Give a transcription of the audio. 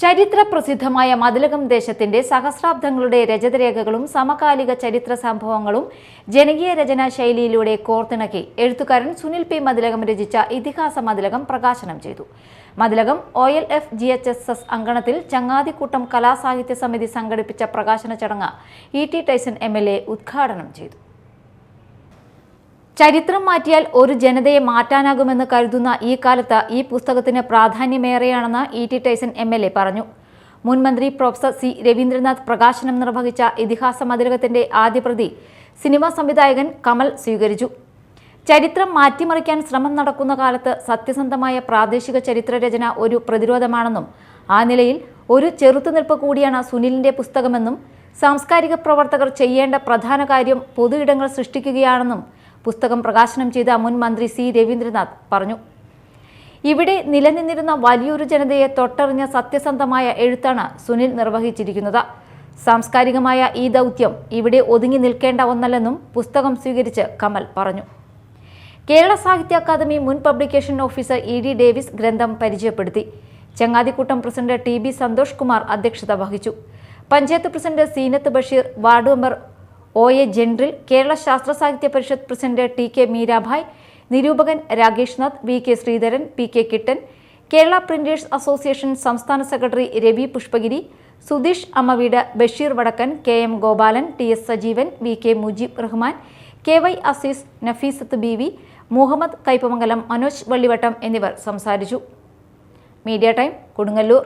ചരിത്ര പ്രസിദ്ധമായ മതിലകം ദേശത്തിന്റെ സഹസ്രാബ്ദങ്ങളുടെ രചതരേഖകളും സമകാലിക ചരിത്ര സംഭവങ്ങളും ജനകീയ രചനാ ശൈലിയിലൂടെ കോർത്തിണക്കി. എഴുത്തുകാരൻ സുനിൽ പി. മതിലകം രചിച്ച ഇതിഹാസ മതിലകം പ്രകാശനം ചെയ്തു. Mathilakam O. L. F. G. H. S. S അങ്കണത്തിൽ ചങ്ങാതിക്കൂട്ടം കലാസാഹിത്യ സമിതി സംഘടിപ്പിച്ച പ്രകാശന ചടങ്ങ് E. T. Tyson M. L. A. ഉദ്ഘാടനം ചെയ്തു. ചരിത്രം മാറ്റിയാൽ ഒരു ജനതയെ മാറ്റാനാകുമെന്ന് കരുതുന്ന ഈ കാലത്ത് ഈ പുസ്തകത്തിന് പ്രാധാന്യമേറെയാണെന്ന് E T Tyson M L A പറഞ്ഞു. മുൻമന്ത്രി പ്രൊഫസർ സി രവീന്ദ്രനാഥ് പ്രകാശനം നിർവഹിച്ച ഇതിഹാസ മതിലകത്തിന്റെ ആദ്യ പ്രതി സിനിമാ സംവിധായകൻ കമൽ സ്വീകരിച്ചു. ചരിത്രം മാറ്റിമറിക്കാൻ ശ്രമം നടക്കുന്ന കാലത്ത് സത്യസന്ധമായ പ്രാദേശിക ചരിത്രരചന ഒരു പ്രതിരോധമാണെന്നും ആ നിലയിൽ ഒരു ചെറുത്തുനിൽപ്പ് കൂടിയാണ് സുനിലിന്റെ പുസ്തകമെന്നും സാംസ്കാരിക പ്രവർത്തകർ ചെയ്യേണ്ട പ്രധാന കാര്യം പൊതു ഇടങ്ങൾ സൃഷ്ടിക്കുകയാണെന്നും പുസ്തകം പ്രകാശനം ചെയ്ത മുൻ മന്ത്രി സി രവീന്ദ്രനാഥ് പറഞ്ഞു. ഇവിടെ നിലനിന്നിരുന്ന വലിയൊരു ജനതയെ തൊട്ടറിഞ്ഞ സത്യസന്ധമായ എഴുത്താണ് സുനിൽ നിർവഹിച്ചിരിക്കുന്നത്. സാംസ്കാരികമായ ഈ ദൗത്യം ഇവിടെ ഒതുങ്ങി നിൽക്കേണ്ട ഒന്നല്ലെന്നും പുസ്തകം സ്വീകരിച്ച് കമൽ പറഞ്ഞു. കേരള സാഹിത്യ അക്കാദമി മുൻ publication officer E D Davis ഗ്രന്ഥം പരിചയപ്പെടുത്തി. ചങ്ങാതിക്കൂട്ടം president T B Santhosh Kumar അധ്യക്ഷത വഹിച്ചു. Panchayat president Seenath Basheer ward member O A general Kerala Sasthra Sahithya Parishad president T K Meerabai നിരൂപകൻ Rakesh Nath V K Sreedharan P K Kittan Kerala printers association സംസ്ഥാന secretary Ravi Pushpagiri Sudheesh Ammaveedu Basheer Vadakkan K M Gopalan T S Sajeevan V K Mujeeb Rahman K Y Azeez Nafeesath B V Muhammad Kaipamangalam Manoj Vallivattam എന്നിവർ സംസാരിച്ചു. Media time Kodungallur.